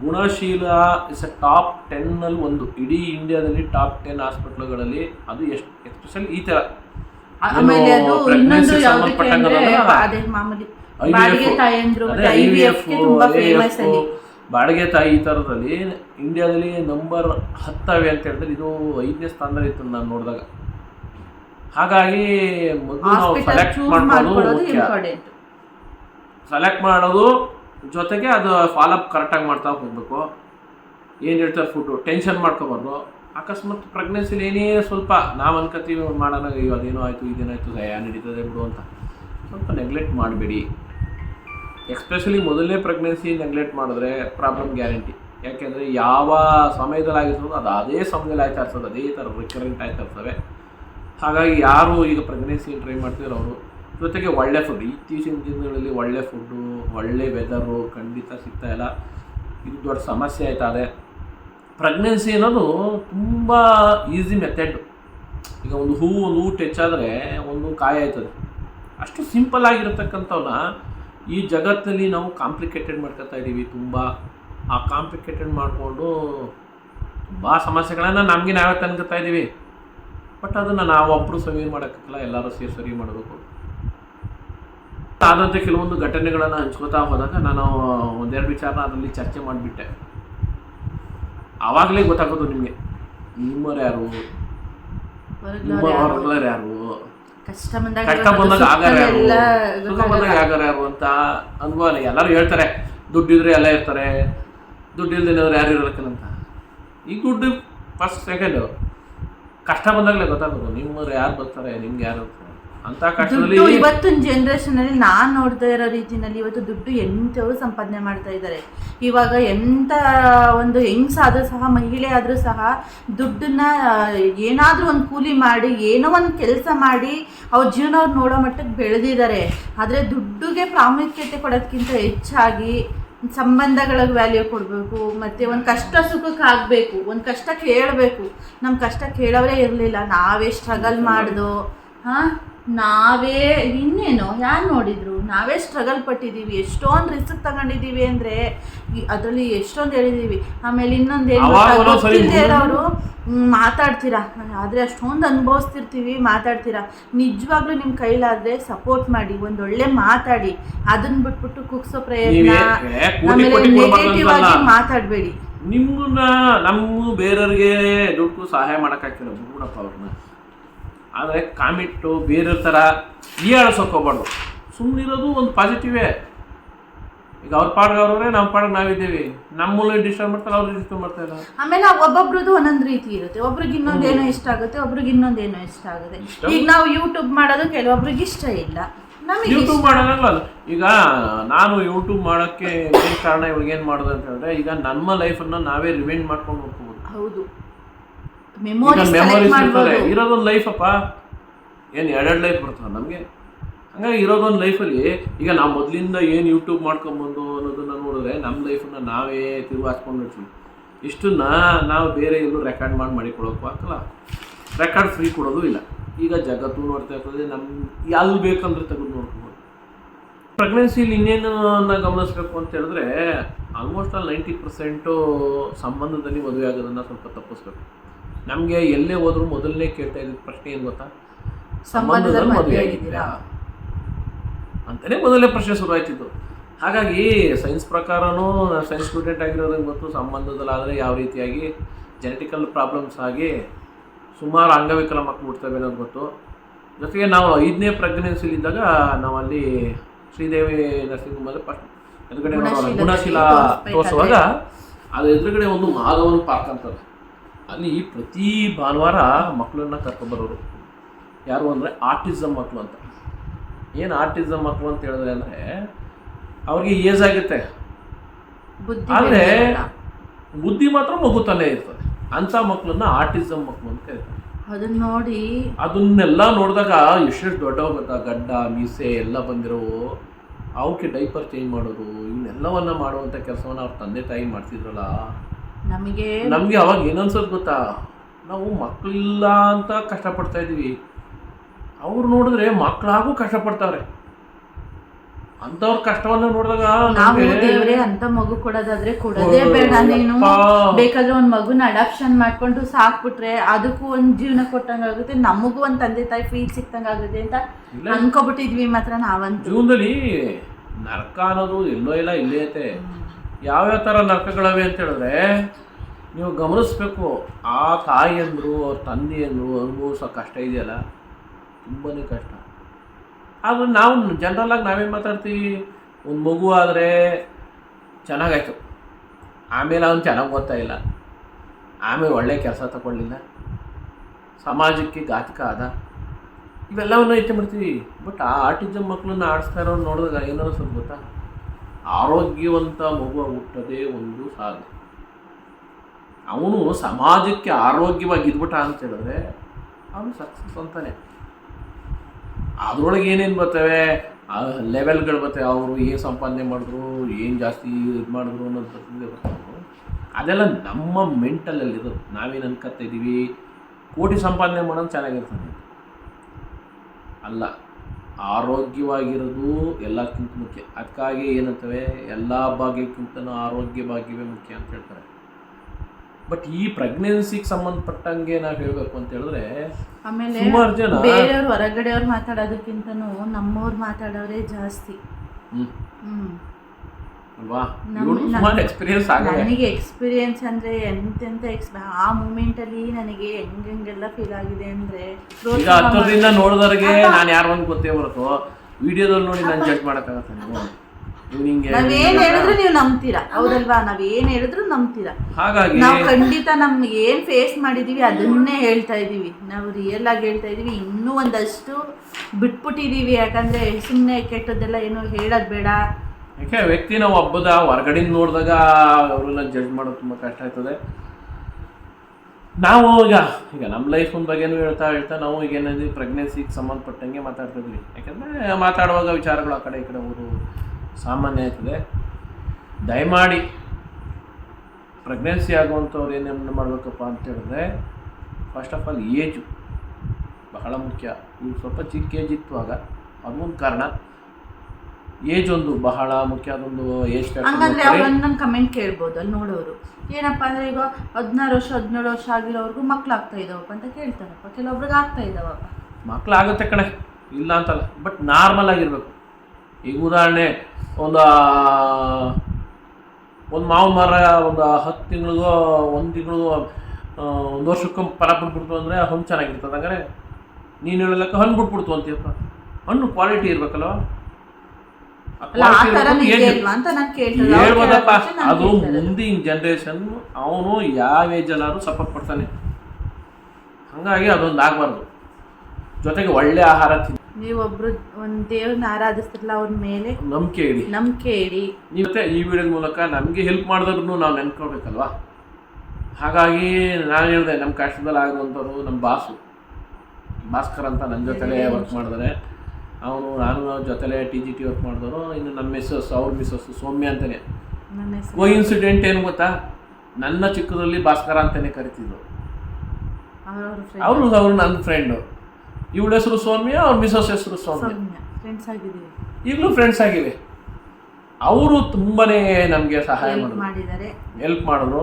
S2: ಗುಣಶೀಲ ಇಸ್ ಅ ಟಾಪ್ ಟೆನ್ನಲ್ಲಿ ಒಂದು ಇಡೀ ಇಂಡಿಯಾದಲ್ಲಿ ಟಾಪ್ ಟೆನ್ ಹಾಸ್ಪಿಟ್ಲ್ಗಳಲ್ಲಿ ಅದು ಎಷ್ಟು ಎಸ್ಪೆಷಲಿ ಈ ಥರ
S1: ಅಂದ್ರೆ ಬಾಡಿಗೆ
S2: ತಾಯಿ ಈ ಥರದಲ್ಲಿ ಇಂಡಿಯಾದಲ್ಲಿ ನಂಬರ್ ಹತ್ತವೆ ಅಂತ ಹೇಳಿದ್ರೆ ಇದು ಐದನೇ ಸ್ಥಾನದಲ್ಲಿ ಇತ್ತು ನಾನು ನೋಡಿದಾಗ. ಹಾಗಾಗಿ ಮೊದಲು ನಾವು ಸೆಲೆಕ್ಟ್ ಮಾಡ್ಕೊಳ್ಳೋದು ಮುಖ್ಯ. ಸೆಲೆಕ್ಟ್ ಮಾಡೋದು ಜೊತೆಗೆ ಅದು ಫಾಲೋಅಪ್ ಕರೆಕ್ಟಾಗಿ ಮಾಡ್ತಾ ಹೋಗ್ಬೇಕು. ಏನು ಹೇಳ್ತಾರೆ ಫುಡ್ ಟೆನ್ಷನ್ ಮಾಡ್ಕೋಬಾರ್ದು. ಅಕಸ್ಮಾತ್ ಪ್ರೆಗ್ನೆನ್ಸಿಲಿ ಏನೇ ಸ್ವಲ್ಪ ನಾವು ಅನ್ಕೋತೀವಿ ಮಾಡೋಣ, ಅಯ್ಯೋ, ಅದೇನೋ ಆಯಿತು ಇದೇನಾಯಿತು ಯಾ ನಡೀತದೆ ಬಿಡು ಅಂತ. ಸ್ವಲ್ಪ ನೆಗ್ಲೆಕ್ಟ್ ಮಾಡಬೇಡಿ. ಎಕ್ಸ್ಪೆಷಲಿ ಮೊದಲನೇ ಪ್ರೆಗ್ನೆನ್ಸಿ ನೆಗ್ಲೆಕ್ಟ್ ಮಾಡಿದ್ರೆ ಪ್ರಾಬ್ಲಮ್ ಗ್ಯಾರಂಟಿ ಯಾಕೆಂದರೆ ಯಾವ ಸಮಯದಲ್ಲಿ ಆಗಿರ್ತದೋ ಅದು ಅದೇ ಸಮಯದಲ್ಲಿ ಆಯ್ತಾ ಇರ್ತದೆ, ಅದೇ ಥರ ರಿಕರೆಂಟ್ ಆಯ್ತಾ ಇರ್ತವೆ. ಹಾಗಾಗಿ ಯಾರು ಈಗ ಪ್ರೆಗ್ನೆನ್ಸಿ ಟ್ರೈ ಮಾಡ್ತಿದ್ರು ಅವರು? ಜೊತೆಗೆ ಒಳ್ಳೆ ಫುಡ್ ಇತ್ತೀಚಿನ ದಿನಗಳಲ್ಲಿ ಒಳ್ಳೆ ಫುಡ್ಡು ಒಳ್ಳೆ ವೆದರು ಖಂಡಿತ ಸಿಗ್ತಾ ಇಲ್ಲ. ಇದು ದೊಡ್ಡ ಸಮಸ್ಯೆ ಆಯ್ತಾ ಇದೆ ಪ್ರೆಗ್ನೆನ್ಸಿ ಅನ್ನೋದು ತುಂಬ ಈಸಿ ಮೆಥಡ್ ಈಗ ಒಂದು ಹೂ ಒಂದು ಊಟ ಹೆಚ್ಚಾದರೆ ಒಂದು ಕಾಯ ಆಯ್ತದೆ. ಅಷ್ಟು ಸಿಂಪಲ್ ಆಗಿರತಕ್ಕಂಥವನ್ನ ಈ ಜಗತ್ತಿನಲ್ಲಿ ನಾವು ಕಾಂಪ್ಲಿಕೇಟೆಡ್ ಮಾಡ್ಕೊತಾ ಇದ್ದೀವಿ ತುಂಬ. ಆ ಕಾಂಪ್ಲಿಕೇಟೆಡ್ ಮಾಡಿಕೊಂಡು ತುಂಬ ಸಮಸ್ಯೆಗಳನ್ನು ನಮಗೆ ನಾವೇ ತನ್ಕೊತಾ ಇದ್ದೀವಿ ಬಟ್ ಅದನ್ನು ನಾವು ಒಬ್ಬರು ಸರಿ ಮಾಡೋಕ್ಕಲ್ಲ ಎಲ್ಲರೂ ಸೇರಿ ಸರಿ ಮಾಡಬೇಕು. ಆದಂತೆ ಕೆಲವೊಂದು ಘಟನೆಗಳನ್ನು ಹಂಚ್ಕೋತಾ ಹೋದಾಗ ನಾನು ಒಂದೆರಡು ವಿಚಾರನ ಅದರಲ್ಲಿ ಚರ್ಚೆ ಮಾಡಿಬಿಟ್ಟೆ. ಆವಾಗಲೇ ಗೊತ್ತಾಗೋದು ನಿಮಗೆ ನಿಮ್ಮವ್ರು ಯಾರು? ಯಾರು?
S1: ಕಷ್ಟ ಬಂದಾಗ
S2: ಆಗಾರ ಯಾರು? ಯಾರು ಅಂತ ಅನುಭವ ಎಲ್ಲರೂ ಹೇಳ್ತಾರೆ ದುಡ್ಡಿದ್ರೆ ಎಲ್ಲ ಇರ್ತಾರೆ. ದುಡ್ಡು ಇಲ್ದೇನವ್ರು ಯಾರು ಇರೋಕ್ಕಲ್ಲ ಅಂತ. ಈಗ ದುಡ್ಡು ಫಸ್ಟ್ ಸೆಕೆಂಡು ಕಷ್ಟ ಬಂದಾಗಲೇ ಗೊತ್ತಾಗೋದು ನಿಮ್ಮವ್ರು ಯಾರು ಬರ್ತಾರೆ? ನಿಮ್ಗೆ ಯಾರು ಅಂತ ಕಷ್ಟದಲ್ಲಿ
S1: ದುಡ್ಡು ಇವತ್ತಿನ ಜನರೇಷನ್ ಅಲ್ಲಿ ನಾನ್ ನೋಡ್ತಾ ಇರೋ ರೀತಿನಲ್ಲಿ ಇವತ್ತು ದುಡ್ಡು ಎಂತವ್ರು ಸಂಪಾದನೆ ಮಾಡ್ತಾ ಇದ್ದಾರೆ. ಇವಾಗ ಎಂತ ಒಂದು ಹೆಂಗ್ಸಾದ್ರೂ ಸಹ ಮಹಿಳೆ ಆದ್ರೂ ಸಹ ದುಡ್ಡನ್ನ ಏನಾದ್ರೂ ಒಂದು ಕೂಲಿ ಮಾಡಿ ಏನೋ ಒಂದು ಕೆಲಸ ಮಾಡಿ ಅವ್ರ ಜೀವನ ಅವ್ರು ನೋಡೋ ಮಟ್ಟಕ್ಕೆ ಬೆಳೆದಿದ್ದಾರೆ. ಆದರೆ ದುಡ್ಡುಗೆ ಪ್ರಾಮುಖ್ಯತೆ ಕೊಡೋದಕ್ಕಿಂತ ಹೆಚ್ಚಾಗಿ ಸಂಬಂಧಗಳಿಗೆ ವ್ಯಾಲ್ಯೂ ಕೊಡಬೇಕು ಮತ್ತೆ ಒಂದು ಕಷ್ಟ ಸುಖಕ್ಕೆ ಆಗಬೇಕು ಒಂದು ಕಷ್ಟ ಕೇಳಬೇಕು. ನಮ್ಮ ಕಷ್ಟ ಕೇಳೋರೇ ಇರಲಿಲ್ಲ. ನಾವೇ ಸ್ಟ್ರಗಲ್ ಮಾಡ್ದು. ಹಾಂ? ನಾವೇ ಇನ್ನೇನು? ಯಾರು ನೋಡಿದ್ರು? ನಾವೇ ಸ್ಟ್ರಗಲ್ ಪಟ್ಟಿದ್ದೀವಿ. ಎಷ್ಟೊಂದು ರಿಸ್ಕ್ ತಗೊಂಡಿದ್ದೀವಿ ಅಂದರೆ ಅದರಲ್ಲಿ ಎಷ್ಟೊಂದು ಹೇಳಿದ್ದೀವಿ. ಆಮೇಲೆ ಇನ್ನೊಂದು ಇರೋರು ಮಾತಾಡ್ತೀರಾ? ಆದರೆ ಅಷ್ಟೊಂದು ಅನುಭವಿಸ್ತಿರ್ತೀವಿ ಮಾತಾಡ್ತೀರಾ? ನಿಜವಾಗ್ಲೂ ನಿಮ್ಮ ಕೈಲಾದರೆ ಸಪೋರ್ಟ್ ಮಾಡಿ ಒಂದೊಳ್ಳೆ ಮಾತಾಡಿ. ಅದನ್ನ ಬಿಟ್ಬಿಟ್ಟು ಕುಗ್ಸೋ ಪ್ರಯತ್ನ ಆಮೇಲೆ ನೆಗೆಟಿವ್ ಆಗಿ ಮಾತಾಡಬೇಡಿ.
S2: ನಿಮ್ಮನ್ನ ನಮ್ಮ ಬೇರೆಯವ್ರಿಗೆ ದುಡ್ಡು ಸಹಾಯ ಮಾಡೋಕ್ಕಾಗ್ತಿಲ್ಲ. ಬಿಡ್ಬಿಡಪ್ಪ ಅವ್ರನ್ನ. ಆದರೆ ಕಾಮಿಟ್ಟು ಬೇರೆ ಥರ ಸುಮ್ಮನೆ ಸುಮ್ಮನಿರೋದು ಒಂದು ಪಾಸಿಟಿವೇ ಈಗ ಅವ್ರ ಪಾಡ್ಗೆ ಅವ್ರವ್ರೆ ನಮ್ಮ ಪಾಡ್ಗೆ ನಾವಿದ್ದೀವಿ. ನಮ್ಮ ಮೂಲ ಡಿಸ್ಟರ್ಬ್ ಮಾಡ್ತಾರೆ ಅವ್ರಿಗೆ ಡಿಸ್ಟರ್ಬ್ ಮಾಡ್ತಾ ಇಲ್ಲ
S1: ಆಮೇಲೆ ಒಬ್ಬೊಬ್ರದ್ದು ಒಂದೊಂದು ರೀತಿ ಇರುತ್ತೆ. ಒಬ್ರಿಗೆ ಇನ್ನೊಂದೇನೋ ಇಷ್ಟ ಆಗುತ್ತೆ ಒಬ್ರಿಗೆ ಇನ್ನೊಂದೇನೋ ಇಷ್ಟ ಆಗುತ್ತೆ. ಈಗ ನಾವು ಯೂಟ್ಯೂಬ್ ಮಾಡೋದು ಕೆಲವೊಬ್ರಿಗೆ ಇಷ್ಟ ಇಲ್ಲ. ನಮಗೆ
S2: ಯೂಟ್ಯೂಬ್ ಮಾಡೋದಲ್ಲ ಈಗ ನಾನು ಯೂಟ್ಯೂಬ್ ಮಾಡೋಕ್ಕೆ ಕಾರಣ ಇವಾಗ ಏನು ಮಾಡೋದು ಅಂತ ಹೇಳಿದ್ರೆ ಈಗ ನಮ್ಮ ಲೈಫನ್ನು ನಾವೇ ರಿವೈಂಡ್ ಮಾಡ್ಕೊಂಡು ಹೋಗ್ಬೋದು.
S1: ಹೌದು. ಮೆಮೊರೀಸ್
S2: ಇರೋದೊಂದು ಲೈಫ್ ಅಪ್ಪ. ಏನು ಎರಡೆರಡು ಲೈಫ್ ಬರ್ತದೆ ನಮಗೆ? ಹಂಗಾಗಿ ಇರೋದೊಂದು ಲೈಫಲ್ಲಿ ಈಗ ನಾವು ಮೊದಲಿಂದ ಏನು ಯೂಟ್ಯೂಬ್ ಮಾಡ್ಕೊಂಬಂದು ಅನ್ನೋದನ್ನ ನೋಡಿದ್ರೆ ನಮ್ಮ ಲೈಫನ್ನ ನಾವೇ ತಿರುಗಿ ಹಾಕ್ಕೊಂಡಿರ್ತೀವಿ ಇಷ್ಟನ್ನ ನಾವು ಬೇರೆ ಎಲ್ಲೂ ರೆಕಾರ್ಡ್ ಮಾಡಿ ಮಾಡಿಕೊಡೋಕ್ಕೂ ಹಾಕಲ್ಲ. ರೆಕಾರ್ಡ್ ಫ್ರೀ ಕೊಡೋದು ಇಲ್ಲ. ಈಗ ಜಗತ್ತು ನೋಡ್ತಾ ಇರ್ತದೆ ನಮ್ಮ ಎಲ್ಲಿ ಬೇಕಂದ್ರೆ ತೆಗೆದು ನೋಡ್ಕೊಬೋದು. ಪ್ರೆಗ್ನೆನ್ಸಿಲಿ ಇನ್ನೇನು ಗಮನಿಸ್ಬೇಕು ಅಂತ ಹೇಳಿದ್ರೆ ಆಲ್ಮೋಸ್ಟ್ ಆಲ್ ನೈಂಟಿ ಪರ್ಸೆಂಟು ಸಂಬಂಧದಲ್ಲಿ ಮದುವೆ ಆಗೋದನ್ನು ಸ್ವಲ್ಪ ತಪ್ಪಿಸ್ಬೇಕು. ನಮಗೆ ಎಲ್ಲೇ ಹೋದ್ರು ಮೊದಲನೇ ಕೇಳ್ತಾ ಇದ್ದ ಪ್ರಶ್ನೆ ಏನು ಗೊತ್ತಾ?
S1: ಸಂಬಂಧದಲ್ಲಿ
S2: ಮದುವೆ ಆಗಿದ್ದೀರಾ? ಅಂತಲೇ ಮೊದಲನೇ ಪ್ರಶ್ನೆ ಶುರುವಾಯ್ತಿತ್ತು. ಹಾಗಾಗಿ ಸೈನ್ಸ್ ಪ್ರಕಾರನೂ ಸೈನ್ಸ್ ಸ್ಟೂಡೆಂಟ್ ಆಗಿರೋದ್ರಿಂದ ಗೊತ್ತು ಸಂಬಂಧದಲ್ಲಾದರೆ ಯಾವ ರೀತಿಯಾಗಿ ಜೆನೆಟಿಕಲ್ ಪ್ರಾಬ್ಲಮ್ಸ್ ಆಗಿ ಸುಮಾರು ಅಂಗವಿಕಲ ಮಕ್ಕಳು ಹುಡ್ತವೆ ಅನ್ನೋದು ಗೊತ್ತು. ಜೊತೆಗೆ ನಾವು ಐದನೇ ಪ್ರೆಗ್ನೆನ್ಸಿಲಿದ್ದಾಗ ನಾವು ಅಲ್ಲಿ ಶ್ರೀದೇವಿ ನರ್ಸಿಂಗ್ ಮೇಲೆ ಫಸ್ಟ್ ಎದುರುಗಡೆ
S1: ಗುಣಶೀಲ
S2: ತೋರಿಸುವಾಗ ಅದು ಎದುರುಗಡೆ ಒಂದು ಮಾಧವನ್ ಪಾರ್ಕ್ ಅಂತಾರೆ ಅಲ್ಲಿ ಪ್ರತಿ ಭಾನುವಾರ ಮಕ್ಕಳನ್ನ ಕರ್ಕೊಂಬರೋರು ಯಾರು ಅಂದರೆ ಆರ್ಟಿಸಮ್ ಮಕ್ಕಳು ಅಂತ. ಏನು ಆರ್ಟಿಸಮ್ ಮಕ್ಕಳು ಅಂತ ಹೇಳಿದ್ರೆ ಅಂದರೆ ಅವ್ರಿಗೆ ಏಜ್ ಆಗುತ್ತೆ. ಆದರೆ ಬುದ್ಧಿ ಮಾತ್ರ ಮಗು ತಲೆ ಇರ್ತದೆ. ಅಂಥ ಮಕ್ಕಳನ್ನ ಆರ್ಟಿಸಮ್ ಮಕ್ಕಳು ಅಂತ ಹೇಳ್ತಾರೆ
S1: ಅದನ್ನ ನೋಡಿ
S2: ಅದನ್ನೆಲ್ಲ ನೋಡಿದಾಗ ಎಷ್ಟೆಷ್ಟು ದೊಡ್ಡ ಗೊತ್ತಾ ಗಡ್ಡ ಮೀಸೆ ಎಲ್ಲ ಬಂದಿರೋ ಅವಕ್ಕೆ ಡೈಪರ್ ಚೇಂಜ್ ಮಾಡೋದು ಇವನ್ನೆಲ್ಲವನ್ನ ಮಾಡುವಂಥ ಕೆಲಸವನ್ನ ಅವ್ರ ತಂದೆ ತಾಯಿ ಮಾಡ್ತಿದ್ರಲ್ಲ
S1: ನಮಗೆ
S2: ನಮಗೆ ಅವಾಗ ಏನನ್ಸೋದು ಗೊತ್ತಾ? ನಾವು ಮಕ್ಕಳಿಲ್ಲ ಅಂತ ಕಷ್ಟಪಡ್ತಾ ಇದ್ದೀವಿ. ಅವ್ರು ನೋಡಿದ್ರೆ ಮಕ್ಕಳಾಗೂ ಕಷ್ಟಪಡ್ತಾವ್ರೆ. ಅಂತವ್ರ ಕಷ್ಟವನ್ನ ನೋಡಿದಾಗ
S1: ನಾವು ದೇವ್ರೆ ಅಂತ ಮಗು ಕೊಡೋದಾದ್ರೆ ಕೊಡೋದೇ ಬೇಡ ನೀನು. ಬೇಕಾದ್ರೆ ಒಂದ್ ಮಗುನ ಅಡಾಪ್ಷನ್ ಮಾಡ್ಕೊಂಡು ಸಾಕ್ಬಿಟ್ರೆ ಅದಕ್ಕೂ ಒಂದ್ ಜೀವನ ಕೊಟ್ಟಂಗಾಗುತ್ತೆ ನಮಗೂ ಒಂದ್ ತಂದೆ ತಾಯಿ ಫೀಲ್ ಸಿಕ್ತಂಗಾಗುತ್ತೆ ಅಂತ. ಅನ್ಕೋಬಿಟ್ಟಿದ್ವಿ ಮಾತ್ರ ನಾವಂತ.
S2: ಜೀವನದಲ್ಲಿ ನರಕ ಅನ್ನೋದು ಎಲ್ಲೋ ಇಲ್ಲ ಇಲ್ಲೇ ಐತೆ. ಯಾವ್ಯಾವ ಥರ ನರಕಗಳವೆ ಅಂತ ಹೇಳಿದ್ರೆ, ನೀವು ಗಮನಿಸ್ಬೇಕು, ಆ ತಾಯಿಯಂದ್ರು ಅವ್ರ ತಂದೆಯಂದ್ರು ಅನುಭವಿಸೋ ಕಷ್ಟ ಇದೆಯಲ್ಲ ತುಂಬಾ ಕಷ್ಟ. ಆದರೆ ನಾವು ಜನರಲ್ಲಾಗಿ ನಾವೇನು ಮಾತಾಡ್ತೀವಿ? ಒಂದು ಮಗು ಆದರೆ ಚೆನ್ನಾಗಾಯ್ತು. ಆಮೇಲೆ ಅವನು ಚೆನ್ನಾಗಿ ಓದ್ತಾ ಇಲ್ಲ. ಆಮೇಲೆ ಒಳ್ಳೆ ಕೆಲಸ ತಗೊಳ್ಳಿಲ್ಲ. ಸಮಾಜಕ್ಕೆ ಘಾತಕ ಆದ. ಇವೆಲ್ಲವನ್ನು ಐತೆ ಮಾಡ್ತೀವಿ ಬಟ್ ಆ ಆಟಿಸಮ್ ಮಕ್ಕಳನ್ನ ಆಡಿಸ್ತಾ ಇರೋರು ನೋಡಿದಾಗ ಏನಾದ್ರು ಸ್ವಲ್ಪ ಗೊತ್ತಾ? ಆರೋಗ್ಯವಂತ ಮಗು ಹುಟ್ಟದೇ ಒಂದು ಸಾಧನೆ ಅವನು ಸಮಾಜಕ್ಕೆ ಆರೋಗ್ಯವಾಗಿ ಇದ್ಬಿಟ್ಟ ಅಂತ ಹೇಳಿದ್ರೆ ಅವನು ಸಕ್ಸಸ್ ಅಂತಾನೆ. ಅದರೊಳಗೆ ಏನೇನು ಬರ್ತವೆ? ಆ ಲೆವೆಲ್ಗಳು ಬರ್ತವೆ. ಅವರು ಏನು ಸಂಪಾದನೆ ಮಾಡಿದ್ರು, ಏನು ಜಾಸ್ತಿ ಇದು ಮಾಡಿದ್ರು ಅನ್ನೋದು ಬರ್ತದೆ ಅದೆಲ್ಲ ನಮ್ಮ ಮೆಂಟಲಲ್ಲಿ ಇರೋದು. ನಾವೇನು ಅನ್ಕೋತಾ ಇದ್ದೀವಿ ಕೋಟಿ ಸಂಪಾದನೆ ಮಾಡೋದು ಚೆನ್ನಾಗಿರ್ತದೆ. ಅಲ್ಲ ಆರೋಗ್ಯವಾಗಿರೋದು ಎಲ್ಲಕ್ಕಿಂತ ಮುಖ್ಯ. ಅದಕ್ಕಾಗಿ ಏನಂತವೆ ಎಲ್ಲ ಭಾಗ್ಯಕ್ಕಿಂತನೂ ಆರೋಗ್ಯ ಭಾಗ್ಯವೇ ಮುಖ್ಯ ಅಂತ ಹೇಳ್ತಾರೆ. ಬಟ್ ಈ ಪ್ರೆಗ್ನೆನ್ಸಿಗೆ ಸಂಬಂಧಪಟ್ಟಂಗೆ ನಾವು ಹೇಳಬೇಕು ಅಂತ ಹೇಳಿದ್ರೆ
S1: ಆಮೇಲೆ
S2: ಸುಮಾರು ಜನ
S1: ಬೇರೆಯವ್ರು ಹೊರಗಡೆಯವ್ರು ಮಾತಾಡೋದಕ್ಕಿಂತನೂ ನಮ್ಮವ್ರು ಮಾತಾಡೋರೇ ಜಾಸ್ತಿ.
S2: ಹ್ಮ್.
S1: ನನಗೆ ಎಕ್ಸ್ಪೀರಿಯನ್ಸ್ ಅಂದ್ರೆ ಎಂತೆಂತ ಎಕ್ಸ್ಪ ಆ ಮೂಮೆಂಟ್ ಅಲ್ಲಿ ನನಗೆ ಹೆಂಗೆಲ್ಲ ಫೀಲ್ ಆಗಿದೆ ಅಂದ್ರೆ
S2: ಈಗ ಹತ್ತರದಿಂದ ನೋಡಿದವ್ರಿಗೆ ನಾನು ಯಾರು ಅಂತ ಗೊತ್ತೇ ಹೊರತು ವಿಡಿಯೋದಲ್ಲಿ ನೋಡಿ ನಾನು ಜಡ್ಜ್ ಮಾಡೋಕ್ಕಾಗತ್ತೆ ನೀವು ಹಿಂಗೆ
S1: ನಾವೇನ್ ಹೇಳಿದ್ರು ನೀವು ನಂಬ್ತೀರಾ? ಹೌದಲ್ವಾ? ನಾವೇನ್ ಹೇಳಿದ್ರು ನಂಬ್ತೀರಾ?
S2: ಹಾಗಾಗಿ
S1: ನಾವು ಖಂಡಿತ ನಮ್ಗೆ ಏನ್ ಫೇಸ್ ಮಾಡಿದೀವಿ ಅದನ್ನೇ ಹೇಳ್ತಾ ಇದೀವಿ. ನಾವು ರಿಯಲ್ ಆಗಿ ಹೇಳ್ತಾ ಇದೀವಿ. ಇನ್ನೂ ಒಂದಷ್ಟು ಬಿಟ್ಬಿಟ್ಟಿದೀವಿ. ಯಾಕಂದ್ರೆ ಸುಮ್ಮನೆ ಕೆಟ್ಟದ್ದೆಲ್ಲ ಏನು ಹೇಳೋದ್ ಬೇಡ.
S2: ಯಾಕೆ ವ್ಯಕ್ತಿ ನಾವು ಹಬ್ಬದ ಹೊರಗಡೆಯಿಂದ ನೋಡಿದಾಗ ಅವ್ರನ್ನ ಜಡ್ಜ್ ಮಾಡೋದು ತುಂಬ ಕಷ್ಟ ಆಯ್ತದೆ ನಾವು ಈಗ ಈಗ ನಮ್ಮ ಲೈಫಿನ ಬಗ್ಗೆನೂ ಹೇಳ್ತಾ ಹೇಳ್ತಾ ನಾವು ಈಗ ಏನಿದೆ ಪ್ರೆಗ್ನೆನ್ಸಿಗೆ ಸಂಬಂಧಪಟ್ಟಂಗೆ ಮಾತಾಡ್ತಿದ್ವಿ ಯಾಕಂದರೆ ಮಾತಾಡುವಾಗ ವಿಚಾರಗಳು ಆ ಕಡೆ ಈ ಕಡೆ ಅವರು ಸಾಮಾನ್ಯ ಆಯ್ತದೆ ದಯಮಾಡಿ ಪ್ರೆಗ್ನೆನ್ಸಿ ಆಗುವಂಥವ್ರು ಏನೇನು ಮಾಡಬೇಕಪ್ಪ ಅಂತ ಹೇಳಿದ್ರೆ ಫಸ್ಟ್ ಆಫ್ ಆಲ್ ಏಜು ಬಹಳ ಮುಖ್ಯ. ಇವು ಸ್ವಲ್ಪ ಚಿಕ್ಕ ಏಜ್ ಇತ್ತು ಆಗ. ಅದೊಂದು ಕಾರಣ. ಏಜ್ ಒಂದು ಬಹಳ ಮುಖ್ಯ ಅದೊಂದು ಏಜ್
S1: ಹಂಗಂದ್ರೆ ಅವ್ರು ಒಂದೊಂದು ಕಮೆಂಟ್ ಕೇಳ್ಬೋದು ಅಲ್ಲಿ ನೋಡೋರು. ಏನಪ್ಪ ಅಂದ್ರೆ ಈಗ ಹದಿನಾರು ವರ್ಷ ಹದಿನೇಳು ವರ್ಷ ಆಗಿರೋರ್ಗು ಮಕ್ಳು ಆಗ್ತಾ ಇದಾವಪ್ಪ ಅಂತ ಕೇಳ್ತಾರಪ್ಪ. ಕೆಲವೊಬ್ರಿಗೆ ಆಗ್ತಾ ಇದಾವಪ್ಪ.
S2: ಮಕ್ಳು ಆಗುತ್ತೆ ಕಣೆ ಇಲ್ಲ ಅಂತಲ್ಲ. ಬಟ್ ನಾರ್ಮಲ್ ಆಗಿರ್ಬೇಕು. ಈಗ ಉದಾಹರಣೆ ಒಂದು ಒಂದು ಮಾವು ಮರ ಒಂದು ಹತ್ತು ತಿಂಗಳಿಗೋ ಒಂದು ತಿಂಗಳಿಗೋ ಒಂದು ವರ್ಷಕ್ಕೆ ಫಲ ಬಿಟ್ಬಿಡ್ತು ಅಂದರೆ ಹಣ್ಣು ಚೆನ್ನಾಗಿರ್ತದೆ. ಹಂಗಾರೆ ನೀನು ಹೇಳಲಕ್ಕ ಹಣ್ಣು ಬಿಟ್ಬಿಡ್ತು ಅಂತೀಯಪ್ಪ. ಹಣ್ಣು ಕ್ವಾಲಿಟಿ ಇರ್ಬೇಕಲ್ವ? ಹೇಳ್ಬೋದಪ್ಪ ಅದು. ಮುಂದಿನ ಜನ್ರೇಷನ್ ಅವನು ಯಾವ ಏಜಲ್ಲಾದ್ರೂ ಸಪೋರ್ಟ್ ಕೊಡ್ತಾನೆ. ಹಾಗಾಗಿ ಅದೊಂದು ಆಗಬಾರ್ದು. ಜೊತೆಗೆ ಒಳ್ಳೆ ಆಹಾರ ತಿನ್
S1: ನೀವೊಬ್ರು ಒಂದು ದೇವ್ರನ್ನ ಆರಾಧಿಸ್ತಿರಲ್ಲ ಅವ್ರ ಮೇಲೆ
S2: ನಂಬಿಕೆ ಇಡಿ.
S1: ನಂಬಿಕೆ ಇಡಿ.
S2: ನೀವು ಮತ್ತೆ ಈ ವಿಡಿಯೋದ ಮೂಲಕ ನಮಗೆ ಹೆಲ್ಪ್ ಮಾಡಿದ್ರು ನಾವು ನೆನ್ಕೊಳ್ಬೇಕಲ್ವಾ? ಹಾಗಾಗಿ ನಾನು ಹೇಳಿದೆ ನಮ್ಮ ಕಷ್ಟದಲ್ಲಿ ಆಗುವಂಥವ್ರು ನಮ್ಮ ಬಾಸು. ಭಾಸ್ಕರ್ ಅಂತ ನನ್ನ ಜೊತೆಲೇ ವರ್ಕ್ ಮಾಡಿದಾರೆ. ಅವನು ನಾನು ನಾವು ಜೊತೆಲೇ ಟಿ ಜಿ ಟಿ ವರ್ಕ್ ಮಾಡಿದವರು ಇನ್ನು ನಮ್ಮ ಮಿಸ್ಸಸ್ ಅವ್ರ ಮಿಸ್ಸಸ್ ಸೌಮ್ಯ ಅಂತಲೇ ಕೋ ಇನ್ಸಿಡೆಂಟ್ ಏನು ಗೊತ್ತಾ? ನನ್ನ ಚಿಕ್ಕದಲ್ಲಿ ಭಾಸ್ಕರ ಅಂತಲೇ ಕರಿತಿದ್ರು. ಅವರು ಅವರು ನನ್ನ ಫ್ರೆಂಡು ಇವಳ ಹೆಸರು ಸೌಮ್ಯ ಅವ್ರ ಮಿಸ್ಸಸ್ ಹೆಸರು ಸೌಮ್ಯ. ಈಗಲೂ ಫ್ರೆಂಡ್ಸ್ ಆಗಿವೆ. ಅವರು ತುಂಬಾ ನಮಗೆ ಸಹಾಯ
S1: ಮಾಡಿದ್ದಾರೆ.
S2: ಹೆಲ್ಪ್ ಮಾಡಿದ್ರು.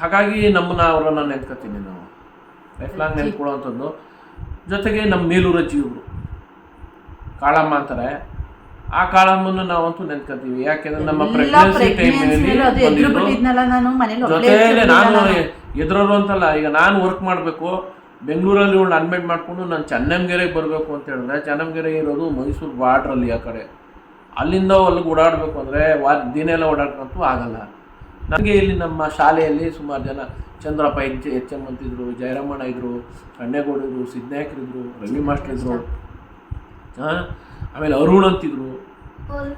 S2: ಹಾಗಾಗಿ ನಮ್ಮನ್ನ ಅವರನ್ನ ನೆನ್ಕೋತೀನಿ ನಾವು. ಲೈಫ್ ಲಾಂಗ್ ನೆನ್ಕೊಳ್ಳುವಂಥದ್ದು ಜೊತೆಗೆ ನಮ್ಮ ಮೇಲೂರ ಜೀವರು ಕಾಳಮ್ಮ ಅಂತಾರೆ. ಆ ಕಾಳಮ್ಮನ್ನು ನಾವಂತೂ ನೆನ್ಕೋತೀವಿ. ಯಾಕೆಂದ್ರೆ ನಮ್ಮ ಪ್ರೆಗ್ನೆನ್ಸಿ ಟೈಮಲ್ಲಿ
S1: ನಾನು.
S2: ಎದುರೋರು ಅಂತಲ್ಲ ಈಗ ನಾನು ವರ್ಕ್ ಮಾಡಬೇಕು ಬೆಂಗಳೂರಲ್ಲಿ ಒಂದು ಅಡ್ಮಿಟ್ ಮಾಡಿಕೊಂಡು ನಾನು ಚನ್ನಂಗೆರೆಗೆ ಬರಬೇಕು ಅಂತ ಹೇಳಿದ್ರೆ ಚನ್ನಂಗೆರೆ ಇರೋದು ಮೈಸೂರು ಬಾರ್ಡ್ರಲ್ಲಿ ಆ ಕಡೆ. ಅಲ್ಲಿಂದ ಅಲ್ಲಿಗೆ ಓಡಾಡಬೇಕು ಅಂದರೆ ವಾ ದಿನ ಎಲ್ಲ ಓಡಾಡ್ಕೊಂತೂ ಆಗಲ್ಲ. ನನಗೆ ಇಲ್ಲಿ ನಮ್ಮ ಶಾಲೆಯಲ್ಲಿ ಸುಮಾರು ಜನ ಚಂದ್ರಪ್ಪ ಎಚ್ ಎಚ್ ಎಂ ಅಂತಿದ್ರು ಜಯರಮಣ ಇದ್ರು ಕಣ್ಣೇಗೌಡ ಇದ್ರು ಸಿದ್ನಾಯಕರಿದ್ರು ರವಿ ಮಾಸ್ಟರ್ ಇದ್ರು. ಹಾಂ ಆಮೇಲೆ ಅರುಣ್ ಅಂತಿದ್ರು.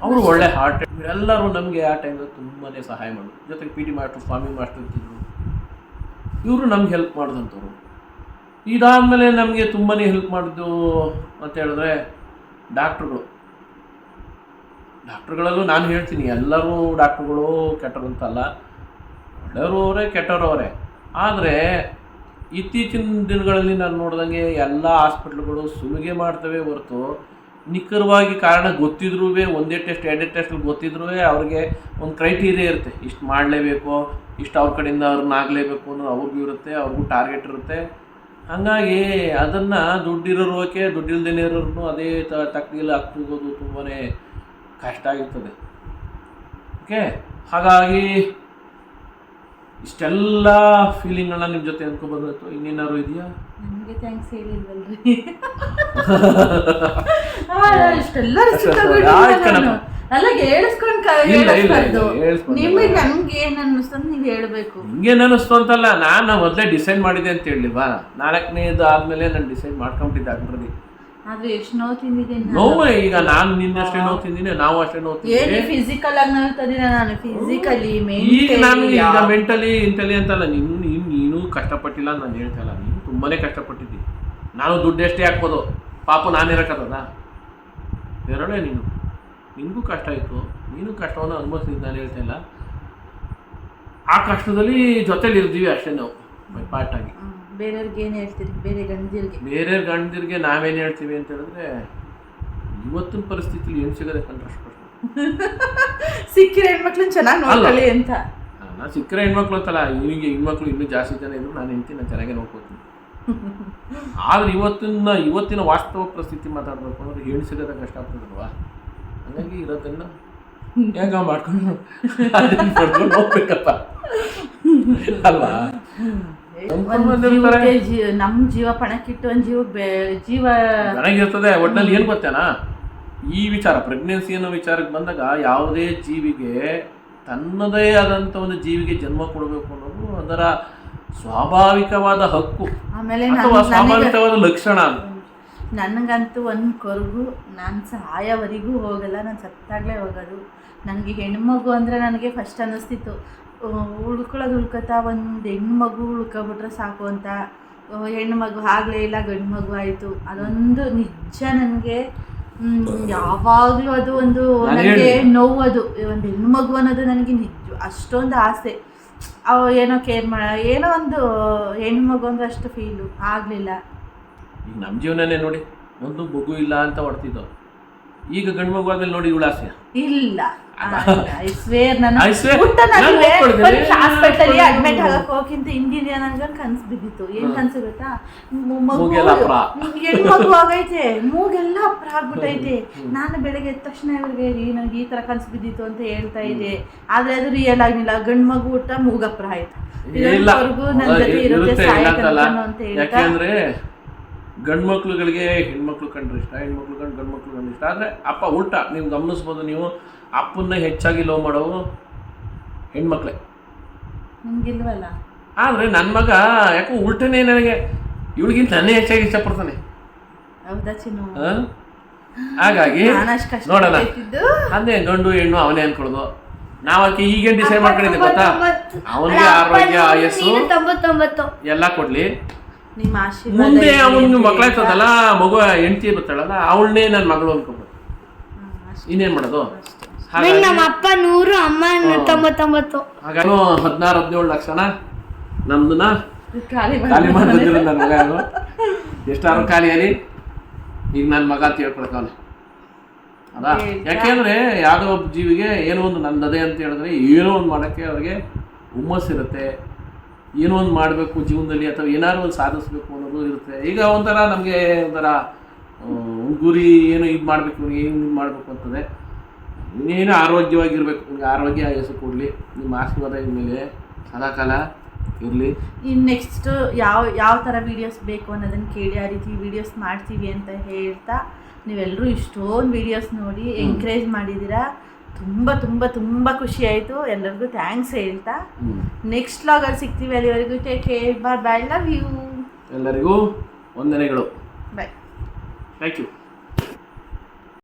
S2: ಅವರು ಒಳ್ಳೆ ಹಾರ್ಟ್ ಎಲ್ಲರೂ ನಮಗೆ ಆ ಟೈಮಲ್ಲಿ ತುಂಬಾ ಸಹಾಯ ಮಾಡಿದ್ರು. ಜೊತೆಗೆ P T master Swami master ಅಂತಿದ್ರು. ಇವರು ನಮ್ಗೆ ಹೆಲ್ಪ್ ಮಾಡಿದಂಥವ್ರು ಇದಾದಮೇಲೆ ನಮಗೆ ತುಂಬಾ ಹೆಲ್ಪ್ ಮಾಡಿದ್ದು ಅಂತ ಹೇಳಿದ್ರೆ ಡಾಕ್ಟ್ರುಗಳು ಡಾಕ್ಟ್ರುಗಳಲ್ಲೂ ನಾನು ಹೇಳ್ತೀನಿ ಎಲ್ಲರೂ ಡಾಕ್ಟ್ರುಗಳು ಕೆಟ್ಟರು ಅಂತಲ್ಲ ಒಳ್ಳೆಯವರು ಅವರೇ ಕೆಟ್ಟವರು ಅವರೇ. ಆದರೆ ಇತ್ತೀಚಿನ ದಿನಗಳಲ್ಲಿ ನಾನು ನೋಡ್ದಂಗೆ ಎಲ್ಲ ಹಾಸ್ಪಿಟ್ಲ್ಗಳು ಸುಲಿಗೆ ಮಾಡ್ತವೆ ಹೊರತು ನಿಖರವಾಗಿ ಕಾರಣ ಗೊತ್ತಿದ್ರೂ ಒಂದೇ ಟೆಸ್ಟ್ ಎರಡೇ ಟೆಸ್ಟ್ ಗೊತ್ತಿದ್ರೂ ಅವ್ರಿಗೆ ಒಂದು ಕ್ರೈಟೀರಿಯಾ ಇರುತ್ತೆ. ಇಷ್ಟು ಮಾಡಲೇಬೇಕು, ಇಷ್ಟು ಅವ್ರ ಕಡೆಯಿಂದ ಅವ್ರನ್ನ ಆಗಲೇಬೇಕು ಅನ್ನೋದು ಅವ್ರಿಗೂ ಇರುತ್ತೆ, ಅವ್ರಿಗೂ ಟಾರ್ಗೆಟ್ ಇರುತ್ತೆ. ಹಾಗಾಗಿ ಅದನ್ನು ದುಡ್ಡಿರೋರು ಓಕೆ ದುಡ್ಡಿಲ್ದೇನೆ ಇರೋರು ಅದೇ ತ ತಕ್ಕಡಿಯಲ್ಲಿ ಹಾಕ್ತಿಗೋದು ತುಂಬಾ ಕಷ್ಟ ಆಗಿರ್ತದೆ. ಓಕೆ ಹಾಗಾಗಿ ಇಷ್ಟೆಲ್ಲ ಫೀಲಿಂಗ್ಗಳನ್ನ ನಿಮ್ಮ ಜೊತೆ ಅನ್ಕೊಬಂದಿತ್ತು ಇನ್ನೇನಾದ್ರು ಇದೆಯಾ?
S1: ನಿಮಗೆ ಥ್ಯಾಂಕ್ಸ್ ಹೇಳಿಲ್ವಲ್ರಿ. ಇಷ್ಟೆಲ್ಲ. ಅಲ್ಲ ಹೇಳಿಸ್ಕೊಂಡ್. ನಿಮಗೆ ನಮ್ಗೆ ಏನ್ ಅನ್ನಿಸ್ತಂದ್ ನೀವ್ ಹೇಳ್ಬೇಕು.
S2: ಹಿಂಗೇನು ಅನ್ನಿಸ್ತು ಅಂತಲ್ಲ ನಾನು ಮೊದಲೇ ಡಿಸೈಡ್ ಮಾಡಿದೆ ಅಂತ ಹೇಳಿಲ್ವಾ? ನಾಲ್ಕನೇದು ಆದಮೇಲೆ ನಾನು ಡಿಸೈಡ್ ಮಾಡ್ಕೊಂಬಿಟ್ಟಿದ್ದೆ ಆಲ್ರೆಡಿ
S1: ಆದ್ರೆ ಎಷ್ಟು ನೋವು ನಾನು.
S2: ಈಗ ನಾನು ನಿನ್ನಷ್ಟೇ ನೋವು ತಿಂದಿನಿ ನಾವು ಅಷ್ಟೇ ನೋವು
S1: ಏನು ಫಿಸಿಕಲ್ ಆಗಿ ನೋವು ನಾನು? ಫಿಸಿಕಲಿ
S2: ಈಗ ನಾನು ಈಗ ಮೆಂಟಲಿ ಇಂಟಲಿ ಅಂತಲ್ಲ ನೀನು ನೀನು ನೀನು ಕಷ್ಟಪಟ್ಟಿಲ್ಲ ಅಂತ ನಾನು ಹೇಳ್ತಾ ಇಲ್ಲ. ನೀನು ತುಂಬಾನೇ ಕಷ್ಟಪಟ್ಟಿದ್ದಿ. ನಾನು ದುಡ್ಡು ಎಷ್ಟೇ ಹಾಕ್ಬೋದು. ಪಾಪ ನಾನಿರಕ್ಕದ ಎರಡೇ ನೀನು. ನಿನಗೂ ಕಷ್ಟ ಇತ್ತು. ನೀನು ಕಷ್ಟವನ್ನು ಅನುಭವಿಸಿದ್ದು ನಾನು ಹೇಳ್ತಾ ಇಲ್ಲ. ಆ ಕಷ್ಟದಲ್ಲಿ ಜೊತೆಲಿ ಇರ್ತೀವಿ ಅಷ್ಟೇ ನಾವು ಬೈ ಪಾರ್ಟ್ ಆಗಿ.
S1: ಬೇರೆಯವ್ರಿಗೆ ಏನು ಹೇಳ್ತೀರಿ? ಬೇರೆ ಗಂಡಿರ್ಗೆ
S2: ಬೇರೆ ಗಂಡದಿರಿಗೆ ನಾವೇನು ಹೇಳ್ತೀವಿ ಅಂತ ಹೇಳಿದ್ರೆ ಇವತ್ತಿನ ಪರಿಸ್ಥಿತಿಲಿ ಏನು ಸಿಗದೆ ಕಂಡ್ರೆ ಅಷ್ಟು ಕಷ್ಟ.
S1: ಸಿಕ್ಕಿರೋ ಹೆಣ್ಮಕ್ಳನ್ನ ಚೆನ್ನಾಗಿ ನೋಡ್ಕೊಳ್ಳಿ ಅಂತ.
S2: ನಾನು ಸಿಕ್ಕಿರ ಹೆಣ್ಮಕ್ಳು ಅಂತಲ್ಲ ಇವನಿಗೆ ಹೆಣ್ಮಕ್ಳು ಇನ್ನೂ ಜಾಸ್ತಿ ಜನ ಇದ್ರು ನಾನು ಹೆಂಡತಿ ನಾನು ಚೆನ್ನಾಗೇ ನೋಡ್ಕೋತೀನಿ. ಆದ್ರೆ ಇವತ್ತಿನ ಇವತ್ತಿನ ವಾಸ್ತವ ಪರಿಸ್ಥಿತಿ ಮಾತಾಡ್ಬೇಕು ಅಂದ್ರೆ ಹೇಳಿ ಸಿಗೋದ ಕಷ್ಟ ಆಗ್ತದಲ್ವಾ? ಹಂಗಾಗಿ ಇರೋದನ್ನ ಹೆಂಗ ಮಾಡ್ಕೊಂಡು ಹೋಗ್ಬೇಕಪ್ಪ. ಅಲ್ವಾ?
S1: ನಮ್ ಜೀವ ಪಣಕ್ಕಿಟ್ಟು ಒಂದ್ ಜೀವ ಜೀವ
S2: ನನಗಿರ್ತದೆ ಒಟ್ಟಿನಲ್ಲಿ ಏನ್ ಗೊತ್ತೇನಾ ಈ ವಿಚಾರ ಪ್ರೆಗ್ನೆನ್ಸಿ ಅನ್ನೋ ವಿಚಾರಕ್ಕೆ ಬಂದಾಗ ಯಾವುದೇ ಜೀವಿಗೆ ತನ್ನದೇ ಆದಂತ ಒಂದು ಜೀವಿಗೆ ಜನ್ಮ ಕೊಡಬೇಕು ಅನ್ನೋದು ಅದರ ಸ್ವಾಭಾವಿಕವಾದ ಹಕ್ಕು
S1: ಆಮೇಲೆ
S2: ಸ್ವಾಭಾವಿಕವಾದ ಲಕ್ಷಣ.
S1: ನನಗಂತೂ ಒಂದು ಕೊರಗು ನಾನು ಸಾಯೋವರೆಗೂ ಹೋಗಲ್ಲ ನಾನು ಸತ್ತಾಗಲೇ ಹೋಗೋದು. ನನಗೆ ಹೆಣ್ಮಗು ಅಂದರೆ ನನಗೆ ಫಸ್ಟ್ ಅನ್ನಿಸ್ತಿತ್ತು. ಉಳ್ಕೊಳ್ಳೋದು ಉಳ್ಕೊತಾ ಒಂದು ಹೆಣ್ಮಗು ಉಳ್ಕೊಬಿಟ್ರೆ ಸಾಕು ಅಂತ. ಹೆಣ್ಮಗು ಹೆಣ್ಣು ಮಗು ಆಗಲೇ ಇಲ್ಲ ಗಂಡು ಮಗು ಆಯಿತು. ಅದೊಂದು ನಿಜ ನನಗೆ. ಯಾವಾಗಲೂ ಅದು ಒಂದು ನನಗೆ. ನೋವು ಅದು. ಒಂದು ಹೆಣ್ಮಗು ಮಗು ಅನ್ನೋದು ನನಗೆ ನಿಜ ಅಷ್ಟೊಂದು ಆಸೆ. ಅವು ಏನೋ ಕೇರ್ ಮಾಡ ಏನೋ ಒಂದು ಹೆಣ್ಮಗು ಮಗು ಅಂದ್ರೆ ಅಷ್ಟು ಫೀಲು ಆಗಲಿಲ್ಲ.
S2: ಈಗ ನಮ್ಮ ಜೀವನನೇ ನೋಡಿ ಒಂದು ಮಗು ಇಲ್ಲ ಅಂತ ಹೊಡ್ತಿದ್ದೋ ಈಗ ಗಂಡು ಮಗು ಆದ್ಮೇಲೆ ನೋಡಿ ಇವಳ ಆಸೆ
S1: ಇಲ್ಲ. Hospital admit. ಆಗಕ್ ಹೋಗಿಂತ ಹಿಂದಿನ ನನ್ಗೆ ಕನ್ಸು ಬಿದ್ದಿತ್ತು. ಏನ್. ಕನ್ಸು ಗೊತ್ತಾ? ಮಗು ಆಗೈತೆ. ಮೂಗೆಲ್ಲ ಅಪ್ರ ಆಗ್ಬಿಟ್ಟೈತೆ ನಾನು ಬೆಳಗ್ಗೆ ಎದ್ದ ತಕ್ಷಣ ಇವ್ರಿಗೆ ರೀ ನನಗೆ ಈ ತರ ಕನ್ಸು ಬಿದ್ದಿತ್ತು ಅಂತ ಹೇಳ್ತಾ ಇದೆ ಆದ್ರೆ ಅದು ರಿಯಲ್ ಆಗಿಲ್ಲ ಗಂಡು ಮಗು ಹುಟ್ಟ ಮೂಗಪ್ರ ಆಯ್ತು. ಇರೋವರೆಗೂ ನನ್ನ ಜೊತೆ ಇರುತ್ತೆ ಅಂತ ಹೇಳ್ತಾ
S2: ಗಂಡು ಮಕ್ಳುಗಳಿಗೆ ಹೆಣ್ಮಕ್ಳು ಕಂಡ್ರೆ ಇಷ್ಟ ಹೆಣ್ಮಕ್ಳು ಕಂಡು ಗಂಡು ಮಕ್ಳು ಕಂಡು ಇಷ್ಟ. ಆದರೆ ಅಪ್ಪ ಉಲ್ಟ ನೀವು ಗಮನಿಸ್ಬೋದು ನೀವು ಅಪ್ಪನ್ನ ಹೆಚ್ಚಾಗಿ ಲವ್ ಮಾಡೋವು ಹೆಣ್ಮಕ್ಳೇ.
S1: ನಿಮ್ಗಿಲ್ವಲ್ಲ?
S2: ಆದರೆ ನನ್ನ ಮಗ ಯಾಕೋ ಉಲ್ಟನೇ ನನಗೆ ಇವಳಿಗಿಂತ ನಾನೇ ಹೆಚ್ಚಾಗಿ ಇಷ್ಟಪಡ್ತಾನೆ.
S1: ಹೌದಾ ಚಿನ್ನು?
S2: ಹಾಗಾಗಿ ನೋಡೋಣ. ಅದೇ ಗಂಡು ಹೆಣ್ಣು ಅವನೇ ಅನ್ಕೊಳ್ಳೋದು ನಾವು ಆಕೆ ಈಗೇನು ಡಿಸೈಡ್ ಮಾಡ್ಕೊಂಡಿದ್ದೆ ಗೊತ್ತಾ? ಅವನಿಗೆ ಆರೋಗ್ಯ ಆಯಸ್ಸು ಎಲ್ಲ ಕೊಡ್ಲಿ.
S1: ನಿಮ್ಮ ಆಶೀರ್ವಾದ
S2: ಮುಂದೆ
S1: ಇರ್ಲಿ
S2: ಅವನು
S1: ಅಂತ
S2: ಮಕ್ಕಳಾಯ್ತದಲ್ಲ ಮಗು ಹೆಂಡತಿ ಬರ್ತಾಳಲ್ಲ ಅವಳನ್ನೇ ನನ್ನ ಮಗಳು ಅನ್ಕೋಬೋದು ಇನ್ನೇನ್ ಮಾಡೋದು?
S3: ಆಮೇಲೆ
S2: ಹಾಗಾಗಿ
S3: ನಮ್ಮ ಅಪ್ಪ ನೂರು ಅಮ್ಮ ತೊಂಬತ್ತೊಂಬತ್ತು
S2: ಹಾಗಾಗಿ ಹದಿನಾರು ಹದಿನೇಳು ಲಕ್ಷನ? ನಮ್ದನ್ನ
S1: ಖಾಲಿ
S2: ಖಾಲಿ
S1: ಮಾಡಿ
S2: ಬಂದಿರೋ ನನ್ನ ಮಗ ಅವನು ಖಾಲಿ ಖಾಲಿಯಲ್ಲಿ ಈಗ ನನ್ನ ಮಗ ಅಂತ ಹೇಳ್ಕೊಳ್ತಾವನೆ. ಅದ? ಯಾಕೆಂದ್ರೆ ಯಾವುದೋ ಒಬ್ಬ ಜೀವಿಗೆ ಏನೋ ಒಂದು ನನ್ನದೇ ಅಂತ ಹೇಳಿದ್ರೆ ಏನೋ ಒಂದು ಮಾಡೋಕ್ಕೆ ಅವ್ರಿಗೆ ಹುಮ್ಮಸ್ಸಿರುತ್ತೆ. ಏನೋ ಒಂದು ಮಾಡಬೇಕು ಜೀವನದಲ್ಲಿ ಅಥವಾ ಏನಾದ್ರು ಒಂದು ಸಾಧಿಸ್ಬೇಕು ಅನ್ನೋದು ಇರುತ್ತೆ. ಈಗ ಒಂಥರ ನಮಗೆ ಒಂಥರ ಗುರಿ ಏನು ಇದು ಮಾಡಬೇಕು ಇವ್ನಿಗೆ ಏನು ಇದು ಮಾಡಬೇಕು ಅಂತದೆ ಇನ್ನೇನು ಆರೋಗ್ಯವಾಗಿರ್ಬೇಕು. ನಿಮಗೆ ಆರೋಗ್ಯ ಆಯಸ್ಸು ಕೊಡಲಿ. ನಿಮ್ಮ ಆಶೀರ್ವಾದ ಇದ್ಮೇಲೆ ಸದಾಕಾಲ ಇರಲಿ.
S1: ಇನ್ನು ನೆಕ್ಸ್ಟ್ ಯಾವ ಯಾವ ಥರ ವೀಡಿಯೋಸ್ ಬೇಕು ಅನ್ನೋದನ್ನು ಕೇಳಿ ಆ ರೀತಿ ವೀಡಿಯೋಸ್ ಮಾಡ್ತೀವಿ ಅಂತ ಹೇಳ್ತಾ ನೀವೆಲ್ಲರೂ ಇಷ್ಟೊಂದು ವೀಡಿಯೋಸ್ ನೋಡಿ ಎಂಕರೇಜ್ ಮಾಡಿದ್ದೀರಾ ತುಂಬ ತುಂಬ ತುಂಬ ಖುಷಿ ಆಯಿತು. ಎಲ್ಲರಿಗೂ ಥ್ಯಾಂಕ್ಸ್ ಹೇಳ್ತಾ. ನೆಕ್ಸ್ಟ್ ಲಾಗಲ್ಲಿ ಸಿಗ್ತೀವಿ ಅಲ್ಲಿವರೆಗೂ. Take care bye bye love you
S2: ಎಲ್ಲರಿಗೂ ವಂದನೆಗಳು.
S1: Bye
S2: thank you